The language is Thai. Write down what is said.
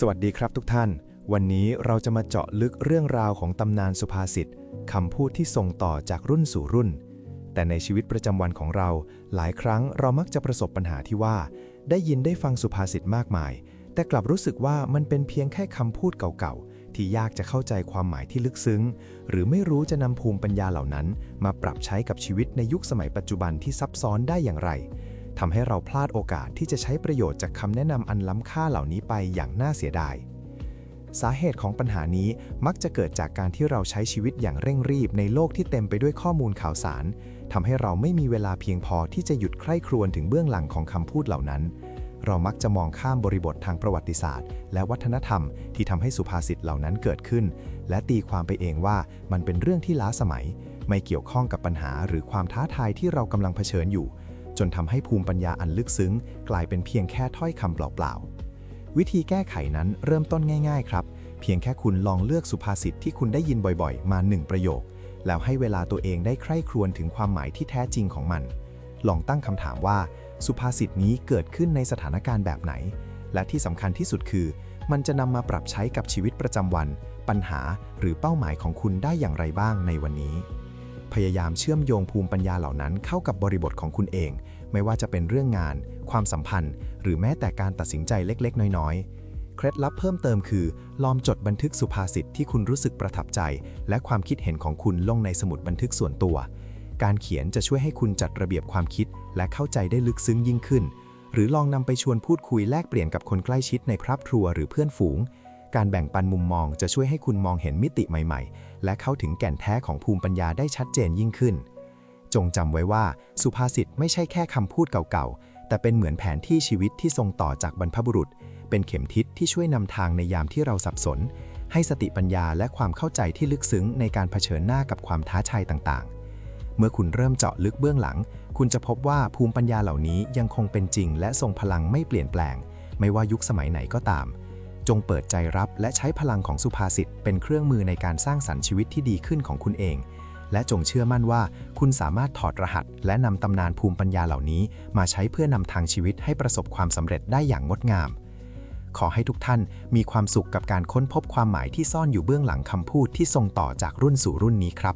สวัสดีครับทุกท่าน วันนี้เราจะมาเจาะลึกเรื่องราวของตำนานสุภาษิตคำพูดที่ส่งต่อจากรุ่นสู่รุ่น แต่ในชีวิตประจำวันของเรา หลายครั้งเรามักจะประสบปัญหาที่ว่า ได้ยินได้ฟังสุภาษิตมากมาย แต่กลับรู้สึกว่ามันเป็นเพียงแค่คำพูดเก่าๆ ที่ยากจะเข้าใจความหมายที่ลึกซึ้ง หรือไม่รู้จะนำภูมิปัญญาเหล่านั้น มาปรับใช้กับชีวิตในยุคสมัยปัจจุบันที่ซับซ้อนได้อย่างไร ทำให้เราพลาดโอกาสที่จะใช้ประโยชน์จากคำแนะนำอันล้ำค่าเหล่านี้ไปอย่างน่าเสียดาย สาเหตุของปัญหานี้มักจะเกิดจากการที่เราใช้ชีวิตอย่างเร่งรีบในโลกที่เต็มไปด้วยข้อมูลข่าวสารทำให้เราไม่มีเวลาเพียงพอที่จะหยุดใคร่ครวญถึงเบื้องหลังของคำพูดเหล่านั้น เรามักจะมองข้ามบริบททางประวัติศาสตร์ และวัฒนธรรมที่ทำให้สุภาษิตเหล่านั้นเกิดขึ้น และตีความไปเองว่ามันเป็นเรื่องที่ล้าสมัย ไม่เกี่ยวข้องกับปัญหาหรือความท้าทายที่เรากำลังเผชิญอยู่ จนทำให้ภูมิปัญญาอันลึกซึ้ง กลายเป็นเพียงแค่ถ้อยคำเปล่าๆ วิธีแก้ไขนั้นเริ่มต้นง่าย ๆ ครับ เพียงแค่คุณลองเลือกสุภาษิตที่คุณได้ยินบ่อยๆ มาหนึ่งประโยค แล้วให้เวลาตัวเองได้ใคร่ครวญถึงความหมายที่แท้จริงของมัน ลองตั้งคำถามว่า สุภาษิตนี้เกิดขึ้นในสถานการณ์แบบไหน และที่สำคัญที่สุดคือ มันจะนำมาปรับใช้กับชีวิตประจำวัน ปัญหาหรือเป้าหมายของคุณได้อย่างไรบ้างในวันนี้ พยายามเชื่อมโยงภูมิปัญญาเหล่านั้นเข้ากับบริบทของคุณเอง ไม่ว่าจะเป็นเรื่องงาน ความสัมพันธ์ หรือแม้แต่การตัดสินใจเล็กๆ น้อยๆ เคล็ดลับเพิ่มเติมคือ ลองจดบันทึกสุภาษิตที่คุณรู้สึกประทับใจ และความคิดเห็นของคุณลงในสมุดบันทึกส่วนตัว การเขียนจะช่วยให้คุณจัดระเบียบความคิด และเข้าใจได้ลึกซึ้งยิ่งขึ้น หรือลองนำไปชวนพูดคุยแลกเปลี่ยนกับคนใกล้ชิดในครอบครัวหรือเพื่อนฝูง การแบ่งปันมุมมองจะช่วยให้คุณมองเห็นมิติใหม่ๆ และเข้าถึงแก่นแท้ของภูมิปัญญาได้ชัดเจนยิ่งขึ้น จงจำไว้ว่าสุภาษิตไม่ใช่แค่คำพูดเก่าๆ แต่เป็นเหมือนแผนที่ชีวิตที่ส่งต่อจากบรรพบุรุษ เป็นเข็มทิศที่ช่วยนำทางในยามที่เราสับสน ให้สติปัญญาและความเข้าใจที่ลึกซึ้งในการเผชิญหน้ากับความท้าทายต่างๆเมื่อคุณเริ่มเจาะลึกเบื้องหลัง คุณจะพบว่าภูมิปัญญาเหล่านี้ยังคงเป็นจริงและทรงพลังไม่เปลี่ยนแปลง ไม่ว่ายุคสมัยไหนก็ตาม จงเปิดใจรับและใช้พลังของสุภาษิตเป็นเครื่องมือในการสร้างสรรค์ชีวิตที่ดีขึ้นของคุณเอง และจงเชื่อมั่นว่าคุณสามารถถอดรหัส และนำตำนานภูมิปัญญาเหล่านี้ มาใช้เพื่อนำทางชีวิตให้ประสบความสำเร็จได้อย่างงดงาม ขอให้ทุกท่านมีความสุขกับการค้นพบความหมายที่ซ่อนอยู่เบื้องหลังคำพูดที่ส่งต่อจากรุ่นสู่รุ่นนี้ครับ